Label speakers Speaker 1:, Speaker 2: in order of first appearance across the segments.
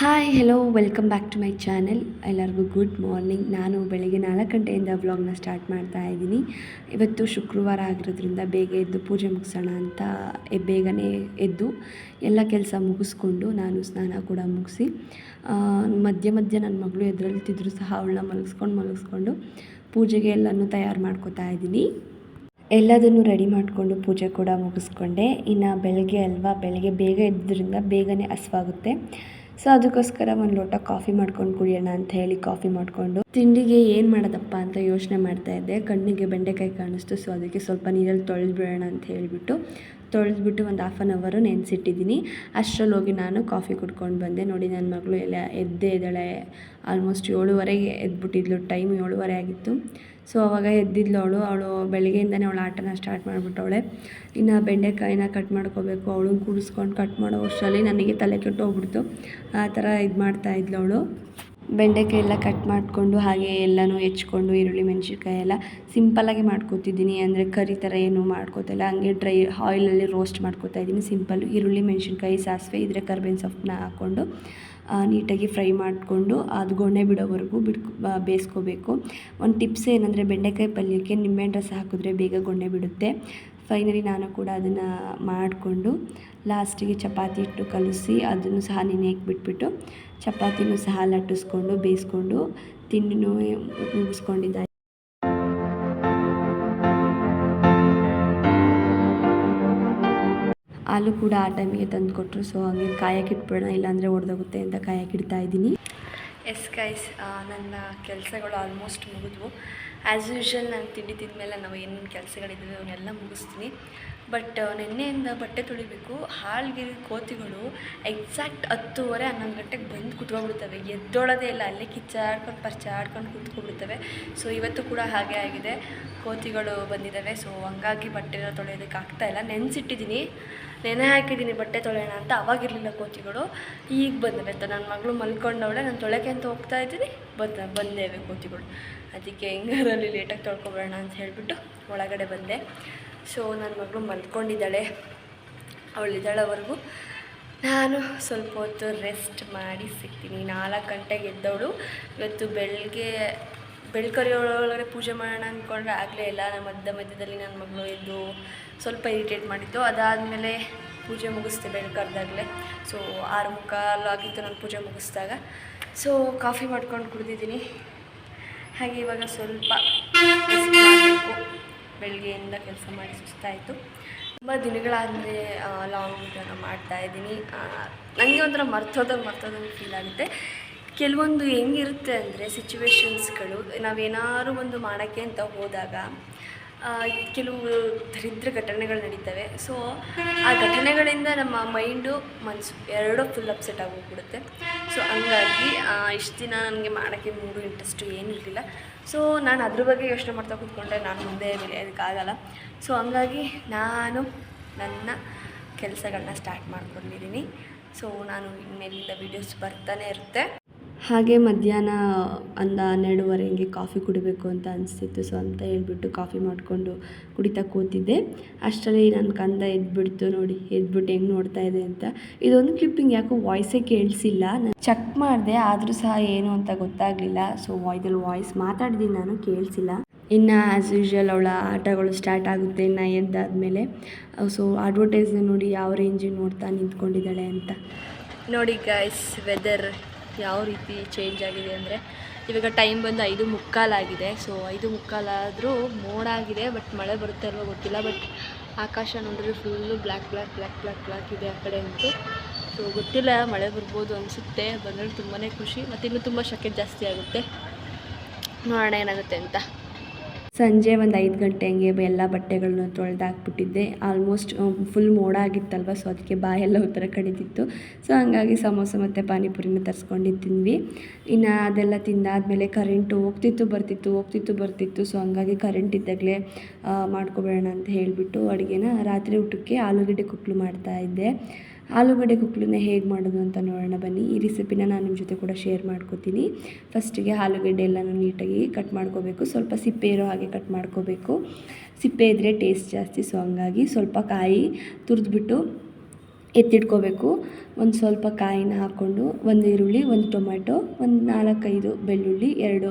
Speaker 1: Hi hello welcome back to my channel ಎಲ್ಲರಿಗೂ good morning ನಾನು ಬೆಳಗ್ಗೆ ನಾಲ್ಕು ಗಂಟೆಯಿಂದ ವ್ಲಾಗ್ನ ಸ್ಟಾರ್ಟ್ ಮಾಡ್ತಾ ಇದ್ದೀನಿ. ಇವತ್ತು ಶುಕ್ರವಾರ ಆಗಿರೋದ್ರಿಂದ ಬೇಗ ಎದ್ದು ಪೂಜೆ ಮುಗಿಸೋಣ ಅಂತ ಬೇಗನೆ ಎದ್ದು ಎಲ್ಲ ಕೆಲಸ ಮುಗಿಸ್ಕೊಂಡು ನಾನು ಸ್ನಾನ ಕೂಡ ಮುಗಿಸಿ ಮಧ್ಯ ಮಧ್ಯ ನನ್ನ ಮಗಳು ಎದುರಲ್ತಿದ್ರು ಸಹ ಅವಳನ್ನ ಮಲಗಿಸ್ಕೊಂಡು ಮಲಗಿಸ್ಕೊಂಡು ಪೂಜೆಗೆ ಎಲ್ಲನೂ ತಯಾರು ಮಾಡ್ಕೋತಾ ಇದ್ದೀನಿ. ಎಲ್ಲದನ್ನು ರೆಡಿ ಮಾಡಿಕೊಂಡು ಪೂಜೆ ಕೂಡ ಮುಗಿಸ್ಕೊಂಡೆ. ಇನ್ನು ಬೆಳಗ್ಗೆ ಅಲ್ವಾ, ಬೆಳಗ್ಗೆ ಬೇಗ ಎದ್ದರಿಂದ ಬೇಗನೆ ಹಸ್ವಾಗುತ್ತೆ. ಸೊ ಅದಕ್ಕೋಸ್ಕರ ಒಂದು ಲೋಟ ಕಾಫಿ ಮಾಡ್ಕೊಂಡು ಕುಡಿಯೋಣ ಅಂತ ಹೇಳಿ ಕಾಫಿ ಮಾಡಿಕೊಂಡು. ತಿಂಡಿಗೆ ಏನು ಮಾಡೋದಪ್ಪ ಅಂತ ಯೋಚನೆ ಮಾಡ್ತಾ ಇದ್ದೆ. ಕಣ್ಣಿಗೆ ಬೆಂಡೆಕಾಯಿ ಕಾಣಿಸ್ತು, ಸೊ ಅದಕ್ಕೆ ಸ್ವಲ್ಪ ನೀರಲ್ಲಿ ತೊಳೆದು ಬಿಡೋಣ ಅಂತ ಹೇಳಿಬಿಟ್ಟು, ತೊಳೆದ್ಬಿಟ್ಟು ಒಂದು ಹಾಫ್ ಆನ್ ಅವರು ನೆನೆಸಿಟ್ಟಿದ್ದೀನಿ. ಅಷ್ಟರಲ್ಲಿ ಹೋಗಿ ನಾನು ಕಾಫಿ ಕುಡ್ಕೊಂಡು ಬಂದೆ. ನೋಡಿ ನನ್ನ ಮಗಳು ಎಲ್ಲ ಎದ್ದೇ ಇದ್ದಾಳೆ. ಆಲ್ಮೋಸ್ಟ್ ಏಳುವರೆಗೆ ಎದ್ಬಿಟ್ಟಿದ್ಲು ಟೈಮ್ ಏಳುವರೆ ಆಗಿತ್ತು. ಸೊ ಅವಾಗ ಎದ್ದಿದ್ಲು ಅವಳು. ಅವಳು ಬೆಳಗ್ಗೆಯಿಂದನೇ ಅವಳು ಆಟನ ಸ್ಟಾರ್ಟ್ ಮಾಡಿಬಿಟ್ಟವಳೆ. ಇನ್ನು ಬೆಂಡೆಕಾಯಿನ ಕಟ್ ಮಾಡ್ಕೋಬೇಕು. ಅವಳು ಕೂಡಿಸ್ಕೊಂಡು ಕಟ್ ಮಾಡೋ ಅಷ್ಟರಲ್ಲಿ ನನಗೆ ತಲೆ ಕೆಟ್ಟು ಹೋಗ್ಬಿಡ್ತು. ಆ ಥರ ಇದು ಮಾಡ್ತಾ ಇದ್ಲು ಅವಳು. ಬೆಂಡೆಕಾಯಿ ಎಲ್ಲ ಕಟ್ ಮಾಡಿಕೊಂಡು ಹಾಗೆ ಎಲ್ಲನೂ ಹೆಚ್ಕೊಂಡು ಈರುಳ್ಳಿ, ಮೆಣಸಿನ್ಕಾಯಿ ಎಲ್ಲ ಸಿಂಪಲ್ಲಾಗಿ ಮಾಡ್ಕೊತಿದ್ದೀನಿ. ಅಂದರೆ ಕರಿ ಥರ ಏನು ಮಾಡ್ಕೋತಿಲ್ಲ ಹಂಗೆ ಡ್ರೈ ಆಯಿಲಲ್ಲಿ ರೋಸ್ಟ್ ಮಾಡ್ಕೋತಾ ಇದ್ದೀನಿ. ಸಿಂಪಲ್ಲು ಈರುಳ್ಳಿ, ಮೆಣಸಿನ್ಕಾಯಿ, ಸಾಸಿವೆ ಇದ್ರೆ ಕರ್ಬೇವಿನ ಸೊಪ್ಪನ್ನ ಹಾಕ್ಕೊಂಡು ನೀಟಾಗಿ ಫ್ರೈ ಮಾಡಿಕೊಂಡು ಅದು ಗೊಣೆ ಬಿಡೋವರೆಗೂ ಬಿಡ್ಕೊ ಬೇಯಿಸ್ಕೋಬೇಕು. ಒಂದು ಟಿಪ್ಸ್ ಏನಂದರೆ ಬೆಂಡೆಕಾಯಿ ಪಲ್ಯಕ್ಕೆ ನಿಂಬೆಹಣ್ಣು ರಸ ಹಾಕಿದ್ರೆ ಬೇಗ ಗೊಣೆ ಬಿಡುತ್ತೆ. ಫೈನಲಿ ನಾನು ಕೂಡ ಅದನ್ನು ಮಾಡಿಕೊಂಡು ಲಾಸ್ಟಿಗೆ ಚಪಾತಿ ಹಿಟ್ಟು ಕಲಸಿ ಅದನ್ನು ಸಹ ನೆನೆಯಕ್ಕೆ ಬಿಟ್ಬಿಟ್ಟು ಚಪಾತಿನೂ ಸಹ ಲಟ್ಟಿಸ್ಕೊಂಡು ಬೇಯಿಸ್ಕೊಂಡು ತಿಂಡಿನೂ ಮುಗಿಸ್ಕೊಂಡಿದ್ದೆ ಹಾಲು ಕೂಡ ಆ ಟೈಮಿಗೆ ತಂದು ಕೊಟ್ಟರು. ಸೊ ಹಂಗೆ ಕಾಯಕ್ಕೆ ಇಟ್ಬಿಡೋಣ, ಇಲ್ಲಾಂದರೆ ಒಡೆದೋಗುತ್ತೆ ಅಂತ ಕಾಯಕ್ಕೆ ಇದ್ದೀನಿ. ಎಸ್ ಗೈಸ್ ನನ್ನ ಕೆಲಸಗಳು ಆಲ್ಮೋಸ್ಟ್ ಮುಗಿದ್ವು. ಆ್ಯಸ್ ಯೂಶ್ವಲ್ ನಾನು ತಿಂಡಿ ತಿಂದಮೇಲೆ ನಾವು ಏನೇನು ಕೆಲಸಗಳಿದ್ದಾವೆ ಅವನ್ನೆಲ್ಲ ಮುಗಿಸ್ತೀನಿ. ಬಟ್ ನಿನ್ನೆಯಿಂದ ಬಟ್ಟೆ ತೊಳಿಬೇಕು. ಹಾಲ್ಗಿರಿ ಕೋತಿಗಳು ಎಕ್ಸಾಕ್ಟ್ ಹತ್ತುವರೆ, ಹನ್ನೊಂದು ಗಂಟೆಗೆ ಬಂದು ಕುತ್ಕೊಂಡ್ಬಿಡ್ತವೆ. ಎದ್ದೊಳೋದೇ ಇಲ್ಲ. ಅಲ್ಲೇ ಕಿಚ್ಚಾಡ್ಕೊಂಡು, ಪರ್ಚಾಡ್ಕೊಂಡು ಕುತ್ಕೊಂಡ್ಬಿಡ್ತವೆ. ಸೊ ಇವತ್ತು ಕೂಡ ಹಾಗೆ ಆಗಿದೆ. ಕೋತಿಗಳು ಬಂದಿದ್ದಾವೆ ಸೊ ಹಂಗಾಗಿ ಬಟ್ಟೆ ತೊಳೆಯೋದಕ್ಕೆ ಆಗ್ತಾಯಿಲ್ಲ ನೆನೆಸಿಟ್ಟಿದ್ದೀನಿ ನೆನೆ ಹಾಕಿದ್ದೀನಿ ಬಟ್ಟೆ ತೊಳೆಯೋಣ ಅಂತ. ಅವಾಗಿರಲಿಲ್ಲ ಕೋತಿಗಳು. ಈಗ ಬಂದವೆ. ಅಂತ ನನ್ನ ಮಗಳು ಮಲ್ಕೊಂಡವಳೆ. ನಾನು ತೊಳೆಕೆ ಅಂತ ಹೋಗ್ತಾ ಇದ್ದೀನಿ. ಬಂದ ಬಂದೇವೆ ಕೋತಿಗಳು. ಅದಕ್ಕೆ ಹೆಂಗಾರಲ್ಲಿ ಲೇಟಾಗಿ ತೊಳ್ಕೊಬೋಣ ಅಂತ ಹೇಳಿಬಿಟ್ಟು ಒಳಗಡೆ ಬಂದೆ. ಸೊ ನನ್ನ ಮಗಳು ಮಲ್ಕೊಂಡಿದ್ದಾಳೆ. ಅವಳಿದ್ದಾಳವರೆಗೂ ನಾನು ಸ್ವಲ್ಪ ಹೊತ್ತು ರೆಸ್ಟ್ ಮಾಡಿ ಸಿಗ್ತೀನಿ. ನಾಲ್ಕು ಗಂಟೆಗೆ ಎದ್ದವಳು. ಇವತ್ತು ಬೆಳಗ್ಗೆ, ಬೆಳ್ಕರಿಯೊಳಗಡೆ ಪೂಜೆ ಮಾಡೋಣ ಅಂದ್ಕೊಂಡ್ರೆ ಆಗಲೇ ಇಲ್ಲ. ನಮ್ಮ ಮಧ್ಯ ಮಧ್ಯದಲ್ಲಿ ನನ್ನ ಮಗಳು ಎದ್ದು ಸ್ವಲ್ಪ ಇರಿಟೇಟ್ ಮಾಡಿತ್ತು. ಅದಾದಮೇಲೆ ಪೂಜೆ ಮುಗಿಸ್ದೆ ಬೆಳ್ಕರ್ದಾಗಲೇ. ಸೊ ಆರು ಮುಕ್ಕಾಲು ಆಗಿತ್ತು ನಾನು ಪೂಜೆ ಮುಗಿಸ್ದಾಗ. ಸೊ ಕಾಫಿ ಮಾಡ್ಕೊಂಡು ಕುಡಿದಿದ್ದೀನಿ. ಹಾಗೆ ಇವಾಗ ಸ್ವಲ್ಪ ಬೆಳಗ್ಗೆಯಿಂದ ಕೆಲಸ ಮಾಡಿ ಸುಸ್ತಾಯಿತು. ತುಂಬ ದಿನಗಳಾದರೆ ಲಾಂಗ್ ಮಾಡ್ತಾ ಇದ್ದೀನಿ. ನನಗೆ ಒಂಥರ ಮರ್ತೋದಂಗೆ ಮರ್ತೋದಂಗೆ ಫೀಲ್ ಆಗುತ್ತೆ. ಕೆಲವೊಂದು ಹೆಂಗಿರುತ್ತೆ ಅಂದರೆ ಸಿಚುವೇಶನ್ಸ್ಗಳು ನಾವೇನಾದ್ರು ಒಂದು ಮಾಡೋಕ್ಕೆ ಅಂತ ಹೋದಾಗ ಕೆಲವು ದರಿದ್ರ ಘಟನೆಗಳು ನಡೀತವೆ. ಸೊ ಆ ಘಟನೆಗಳಿಂದ ನಮ್ಮ ಮೈಂಡು ಮನಸ್ಸು ಎರಡೂ ಫುಲ್ ಅಪ್ಸೆಟ್ ಆಗೋಗ್ಬಿಡುತ್ತೆ. ಸೊ ಹಂಗಾಗಿ ಇಷ್ಟು ದಿನ ನನಗೆ ಮಾಡೋಕ್ಕೆ ಮೂರು ಇಂಟ್ರೆಸ್ಟು ಏನೂ ಇರಲಿಲ್ಲ. ಸೊ ನಾನು ಅದ್ರ ಬಗ್ಗೆ ಯೋಚನೆ ಮಾಡ್ತಾ ಕೂತ್ಕೊಂಡ್ರೆ ನಾನು ಮುಂದೆ ಬೆಳೆಯೋದಕ್ಕಾಗಲ್ಲ ಸೊ ಹಂಗಾಗಿ ನಾನು ನನ್ನ ಕೆಲಸಗಳನ್ನ ಸ್ಟಾರ್ಟ್ ಮಾಡ್ಕೊಂಡಿದ್ದೀನಿ. ಸೊ ನಾನು ಇನ್ಮೇಲಿಂದ ವೀಡಿಯೋಸ್ ಬರ್ತಾನೆ ಇರುತ್ತೆ. ಹಾಗೆ ಮಧ್ಯಾಹ್ನ ಒಂದು ಹನ್ನೆರಡುವರೆ ಹಿಂಗೆ ಕಾಫಿ ಕುಡಿಬೇಕು ಅಂತ ಅನಿಸ್ತಿತ್ತು. ಸೊ ಅಂತ ಹೇಳ್ಬಿಟ್ಟು ಕಾಫಿ ಮಾಡಿಕೊಂಡು ಕುಡಿತಾ ಕೂತಿದ್ದೆ. ಅಷ್ಟರಲ್ಲಿ ನನ್ನ ಕಂದ ಎದ್ಬಿಡ್ತು ನೋಡಿ, ಎದ್ಬಿಟ್ಟು ಹೆಂಗೆ ನೋಡ್ತಾ ಇದೆ ಅಂತ. ಇದೊಂದು ಕ್ಲಿಪ್ಪಿಂಗ್, ಯಾಕೋ ವಾಯ್ಸೇ ಕೇಳಿಸಿಲ್ಲ. ನಾನು ಚೆಕ್ ಮಾಡಿದೆ, ಆದರೂ ಸಹ ಏನು ಅಂತ ಗೊತ್ತಾಗಲಿಲ್ಲ. ಸೊ ಇದ್ರಲ್ಲಿ ವಾಯ್ಸ್ ಮಾತಾಡಿದ್ದೀನಿ ನಾನು, ಕೇಳಿಸಿಲ್ಲ. ಇನ್ನು ಆ್ಯಸ್ ಯೂಶ್ವಲ್ ಅವಳ ಆಟಗಳು ಸ್ಟಾರ್ಟ್ ಆಗುತ್ತೆ ಇನ್ನು ಎದ್ದಾದಮೇಲೆ. ಸೊ ಅಡ್ವರ್ಟೈಸ್ ನೋಡಿ ಯಾವ ರೇಂಜಿಗೆ ನೋಡ್ತಾ ನಿಂತ್ಕೊಂಡಿದ್ದಾಳೆ ಅಂತ. ನೋಡಿ ಗಾಯ್ಸ್ ವೆದರ್ ಯಾವ ರೀತಿ ಚೇಂಜ್ ಆಗಿದೆ ಅಂದರೆ ಇವಾಗ ಟೈಮ್ ಬಂದು ಐದು ಮುಕ್ಕಾಲಾಗಿದೆ ಸೊ ಐದು ಮುಕ್ಕಾಲಾದರೂ ಮೋಡ ಆಗಿದೆ ಬಟ್ ಮಳೆ ಬರುತ್ತೆ ಅಲ್ವ ಗೊತ್ತಿಲ್ಲ ಬಟ್ ಆಕಾಶ ನೋಡಿದ್ರೆ full black black black black black ಇದೆ ಆ ಕಡೆ ಅಂತೂ. ಸೊ ಗೊತ್ತಿಲ್ಲ, ಮಳೆ ಬರ್ಬೋದು ಅನಿಸುತ್ತೆ, ಬಂದರೆ ತುಂಬಾ ಖುಷಿ ಮತ್ತು ಇನ್ನೂ ತುಂಬ ಶಕೆ ಜಾಸ್ತಿ ಆಗುತ್ತೆ. ನೋಡೋಣ ಏನಾಗುತ್ತೆ ಅಂತ. ಸಂಜೆ ಒಂದು ಐದು ಗಂಟೆ ಹಂಗೆ ಎಲ್ಲ ಬಟ್ಟೆಗಳನ್ನ ತೊಳೆದು ಹಾಕ್ಬಿಟ್ಟಿದ್ದೆ. ಆಲ್ಮೋಸ್ಟ್ ಫುಲ್ ಮೋಡ ಆಗಿತ್ತಲ್ವ ಸೊ ಅದಕ್ಕೆ ಬಾಯೆಲ್ಲ ಉತ್ತರ ಕಡಿತಿತ್ತು ಸೊ ಹಂಗಾಗಿ ಸಮೋಸ ಮತ್ತು ಪಾನಿಪುರಿನ ತರಿಸ್ಕೊಂಡು ತಿಂದ್ವಿ. ಇನ್ನು ಅದೆಲ್ಲ ತಿಂದಾದಮೇಲೆ ಕರೆಂಟು ಹೋಗ್ತಿತ್ತು, ಬರ್ತಿತ್ತು ಹೋಗ್ತಿತ್ತು, ಬರ್ತಿತ್ತು. ಸೊ ಹಂಗಾಗಿ ಕರೆಂಟ್ ಇದ್ದಾಗಲೇ ಮಾಡ್ಕೊಬೇಡ ಅಂತ ಹೇಳಿಬಿಟ್ಟು ಅಡುಗೆನ ರಾತ್ರಿ ಊಟಕ್ಕೆ ಆಲೂಗಡ್ಡೆ ಕುಕ್ಕಲು ಮಾಡ್ತಾ ಇದ್ದೆ. ಆಲೂಗಡ್ಡೆ ಕುಕ್ಲನ್ನ ಹೇಗೆ ಮಾಡೋದು ಅಂತ ನೋಡೋಣ ಬನ್ನಿ. ಈ ರೆಸಿಪಿನ ನಾನು ನಿಮ್ಮ ಜೊತೆ ಕೂಡ ಶೇರ್ ಮಾಡ್ಕೋತೀನಿ. ಫಸ್ಟಿಗೆ ಆಲೂಗಡ್ಡೆ ಎಲ್ಲನೂ ನೀಟಾಗಿ ಕಟ್ ಮಾಡ್ಕೋಬೇಕು. ಸ್ವಲ್ಪ ಸಿಪ್ಪೆ ಇರೋ ಹಾಗೆ ಕಟ್ ಮಾಡ್ಕೋಬೇಕು. ಸಿಪ್ಪೆ ಇದ್ದರೆ ಟೇಸ್ಟ್ ಜಾಸ್ತಿ ಸೊ ಹಂಗಾಗಿ ಸ್ವಲ್ಪ ಕಾಯಿ ತುರಿದ್ಬಿಟ್ಟು ಎತ್ತಿಟ್ಕೋಬೇಕು. ಒಂದು ಸ್ವಲ್ಪ ಕಾಯಿನ ಹಾಕ್ಕೊಂಡು ಒಂದು ಈರುಳ್ಳಿ, ಒಂದು ಟೊಮ್ಯಾಟೊ, ಒಂದು ನಾಲ್ಕೈದು ಬೆಳ್ಳುಳ್ಳಿ, ಎರಡು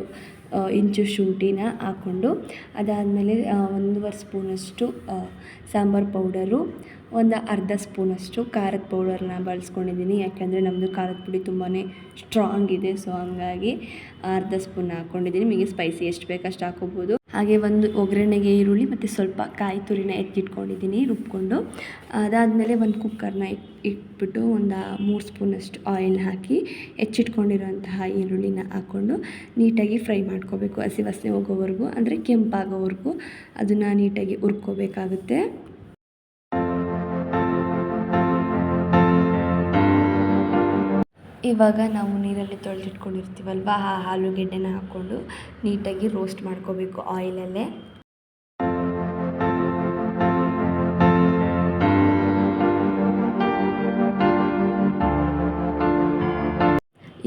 Speaker 1: ಇಂಚು ಶುಂಠಿನ ಹಾಕ್ಕೊಂಡು ಅದಾದಮೇಲೆ ಒಂದೂವರೆ ಸ್ಪೂನಷ್ಟು ಸಾಂಬಾರು ಪೌಡರು ಒಂದು ಅರ್ಧ ಸ್ಪೂನಷ್ಟು ಖಾರದ ಪೌಡರ್ನ ಬಳಸ್ಕೊಂಡಿದ್ದೀನಿ. ಯಾಕೆಂದರೆ ನಮ್ಮದು ಖಾರದ ಪುಡಿ ತುಂಬಾ ಸ್ಟ್ರಾಂಗ್ ಇದೆ ಸೊ ಹಂಗಾಗಿ ಅರ್ಧ ಸ್ಪೂನ್ ಹಾಕ್ಕೊಂಡಿದ್ದೀನಿ ನಿಮಗೆ ಸ್ಪೈಸಿ ಎಷ್ಟು ಬೇಕು ಅಷ್ಟು ಹಾಕೋಬೋದು. ಹಾಗೆ ಒಂದು ಒಗ್ಗರಣೆಗೆ ಈರುಳ್ಳಿ ಮತ್ತು ಸ್ವಲ್ಪ ಕಾಯಿ ತುರಿನ ಎತ್ತಿಟ್ಕೊಂಡಿದ್ದೀನಿ, ರುಬ್ಕೊಂಡು. ಅದಾದಮೇಲೆ ಒಂದು ಕುಕ್ಕರ್ನ ಇಟ್, ಇಟ್ಬಿಟ್ಟು ಒಂದು ಮೂರು ಸ್ಪೂನಷ್ಟು ಆಯಿಲ್ ಹಾಕಿ ಹೆಚ್ಚಿಟ್ಕೊಂಡಿರೋಂತಹ ಈರುಳ್ಳಿನ ಹಾಕ್ಕೊಂಡು ನೀಟಾಗಿ ಫ್ರೈ ಮಾಡ್ಕೋಬೇಕು ಹಸಿ ವಾಸನೆ ಹೋಗೋವರೆಗೂ, ಅಂದರೆ ಕೆಂಪಾಗೋವರೆಗೂ. ಅದನ್ನು ನೀಟಾಗಿ ಹುರ್ಕೋಬೇಕಾಗುತ್ತೆ. ಇವಾಗ ನಾವು ನೀರಲ್ಲಿ ತೊಳೆದಿಟ್ಕೊಂಡಿರ್ತೀವಲ್ವ ಆ ಆಲೂಗೆಡ್ಡೆನ ಹಾಕ್ಕೊಂಡು ನೀಟಾಗಿ ರೋಸ್ಟ್ ಮಾಡ್ಕೋಬೇಕು ಆಯಿಲಲ್ಲೇ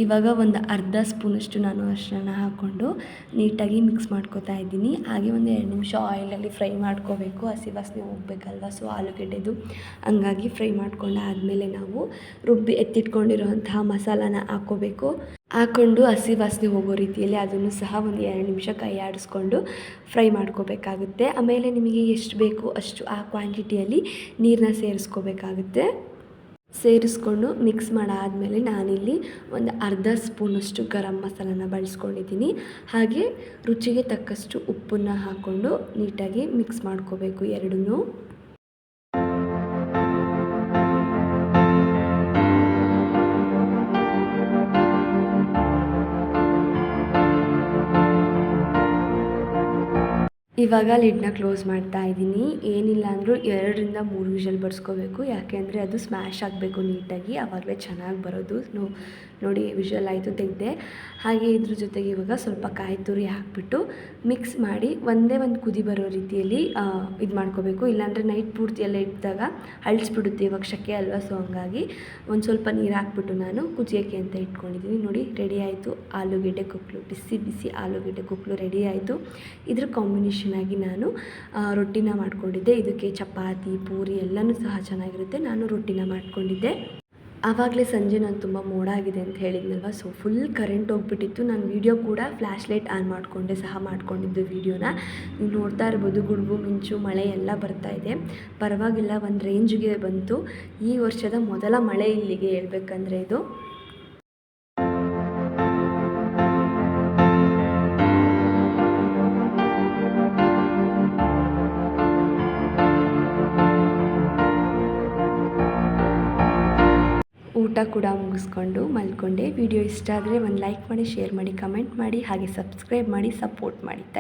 Speaker 1: ಇವಾಗ ಒಂದು ಅರ್ಧ ಸ್ಪೂನಷ್ಟು ನಾನು ಅಷ್ಟನ್ನ ಹಾಕ್ಕೊಂಡು ನೀಟಾಗಿ ಮಿಕ್ಸ್ ಮಾಡ್ಕೊತಾ ಇದ್ದೀನಿ. ಹಾಗೆ ಒಂದು ಎರಡು ನಿಮಿಷ ಆಯಿಲಲ್ಲಿ ಫ್ರೈ ಮಾಡ್ಕೋಬೇಕು. ಹಸಿ ವಾಸನೆ ಹೋಗ್ಬೇಕಲ್ವ? ಸೊ ಆಲೂಗೆಡ್ಡೆದು. ಹಂಗಾಗಿ ಫ್ರೈ ಮಾಡ್ಕೊಂಡು ಆದಮೇಲೆ ನಾವು ರುಬ್ಬಿ ಎತ್ತಿಟ್ಕೊಂಡಿರುವಂತಹ ಮಸಾಲಾನ ಹಾಕ್ಕೋಬೇಕು ಹಾಕ್ಕೊಂಡು ಹಸಿ ವಾಸನೆ ಹೋಗೋ ರೀತಿಯಲ್ಲಿ ಅದನ್ನು ಸಹ ಒಂದು ಎರಡು ನಿಮಿಷ ಕೈ ಆಡಿಸ್ಕೊಂಡು ಫ್ರೈ ಮಾಡ್ಕೋಬೇಕಾಗುತ್ತೆ. ಆಮೇಲೆ ನಿಮಗೆ ಎಷ್ಟು ಬೇಕು ಅಷ್ಟು ಆ ಕ್ವಾಂಟಿಟಿಯಲ್ಲಿ ನೀರನ್ನ ಸೇರಿಸ್ಕೋಬೇಕಾಗುತ್ತೆ. ಸೇರಿಸ್ಕೊಂಡು ಮಿಕ್ಸ್ ಮಾಡಾದಮೇಲೆ ನಾನಿಲ್ಲಿ ಒಂದು ಅರ್ಧ ಸ್ಪೂನಷ್ಟು ಗರಂ ಮಸಾಲನ ಬಳಸ್ಕೊಂಡಿದ್ದೀನಿ. ಹಾಗೆ ರುಚಿಗೆ ತಕ್ಕಷ್ಟು ಉಪ್ಪನ್ನು ಹಾಕ್ಕೊಂಡು ನೀಟಾಗಿ ಮಿಕ್ಸ್ ಮಾಡ್ಕೋಬೇಕು ಎರಡನ್ನೂ. ಇವಾಗ ಲಿಡ್ನ ಕ್ಲೋಸ್ ಮಾಡ್ತಾ ಇದ್ದೀನಿ. ಏನಿಲ್ಲ ಅಂದರೂ ಎರಡರಿಂದ ಮೂರು ವಿಷಲ್ ಬರ್ಸ್ಕೋಬೇಕು ಯಾಕೆ ಅಂದರೆ ಅದು ಸ್ಮ್ಯಾಶ್ ಆಗಬೇಕು ನೀಟಾಗಿ. ಆವಾಗಲೇ ಚೆನ್ನಾಗಿ ಬರೋದು. ನೋ ನೋಡಿ ವಿಷಲ್ ಆಯಿತು ತೆಗೆದೆ. ಹಾಗೆ ಇದ್ರ ಜೊತೆಗೆ ಇವಾಗ ಸ್ವಲ್ಪ ಕಾಯಿ ತುರಿ ಹಾಕಿಬಿಟ್ಟು ಮಿಕ್ಸ್ ಮಾಡಿ ಒಂದೇ ಒಂದು ಕುದಿ ಬರೋ ರೀತಿಯಲ್ಲಿ ಇದು ಮಾಡ್ಕೋಬೇಕು. ಇಲ್ಲಾಂದರೆ ನೈಟ್ ಪೂರ್ತಿ ಎಲ್ಲ ಇಟ್ಟಾಗ ಅಳಿಸ್ಬಿಡುತ್ತೆ ಇವಾಗ ಶಕೆ ಅಲ್ವಾ ಸೊ ಹಂಗಾಗಿ ಒಂದು ಸ್ವಲ್ಪ ನೀರು ಹಾಕ್ಬಿಟ್ಟು ನಾನು ಕುದಿಯೋಕ್ಕೆ ಅಂತ ಇಟ್ಕೊಂಡಿದ್ದೀನಿ ನೋಡಿ ರೆಡಿ ಆಯಿತು. ಆಲೂಗೆಡ್ಡೆ ಕುಕ್ಲು, ಬಿಸಿ ಬಿಸಿ ಆಲೂಗೆಡ್ಡೆ ಕುಕ್ಲು ರೆಡಿ ಆಯಿತು. ಇದ್ರ ಕಾಂಬಿನೇಷನ್ ಆಗಿ ನಾನು ರೊಟ್ಟಿನ ಮಾಡ್ಕೊಂಡಿದ್ದೆ. ಇದಕ್ಕೆ ಚಪಾತಿ, ಪೂರಿ ಎಲ್ಲನೂ ಸಹ ಚೆನ್ನಾಗಿರುತ್ತೆ. ನಾನು ರೊಟ್ಟಿನ ಮಾಡ್ಕೊಂಡಿದ್ದೆ. ಆವಾಗಲೇ ಸಂಜೆ ನಾನು ತುಂಬ ಮೋಡ ಆಗಿದೆ ಅಂತ ಹೇಳಿದ್ನಲ್ವ? ಸೊ ಫುಲ್ ಕರೆಂಟ್ ಹೋಗ್ಬಿಟ್ಟಿತ್ತು. ನಾನು ವೀಡಿಯೋ ಕೂಡ ಫ್ಲ್ಯಾಶ್ ಲೈಟ್ ಆನ್ ಮಾಡಿಕೊಂಡೆ, ಸಹ ಮಾಡಿಕೊಂಡಿದ್ದು ವೀಡಿಯೋನ ನೀವು ನೋಡ್ತಾ ಇರ್ಬೋದು, ಗುಡುಗು, ಮಿಂಚು, ಮಳೆ ಎಲ್ಲ ಬರ್ತಾ ಇದೆ. ಪರವಾಗಿಲ್ಲ, ಒಂದು ರೇಂಜ್ಗೆ ಬಂತು. ಈ ವರ್ಷದ ಮೊದಲ ಮಳೆ ಇಲ್ಲಿಗೆ ಹೇಳ್ಬೇಕಂದ್ರೆ ಇದು. ಕೂಡ ಮುಗಿಸ್ಕೊಂಡು ಮಲ್ಕೊಂಡೆ. ವಿಡಿಯೋ ಇಷ್ಟ ಆದರೆ ಒಂದು ಲೈಕ್ ಮಾಡಿ ಶೇರ್ ಮಾಡಿ ಕಮೆಂಟ್ ಮಾಡಿ, ಹಾಗೆ ಸಬ್ಸ್ಕ್ರೈಬ್ ಮಾಡಿ ಸಪೋರ್ಟ್ ಮಾಡಿ. ಥ್ಯಾಂಕ್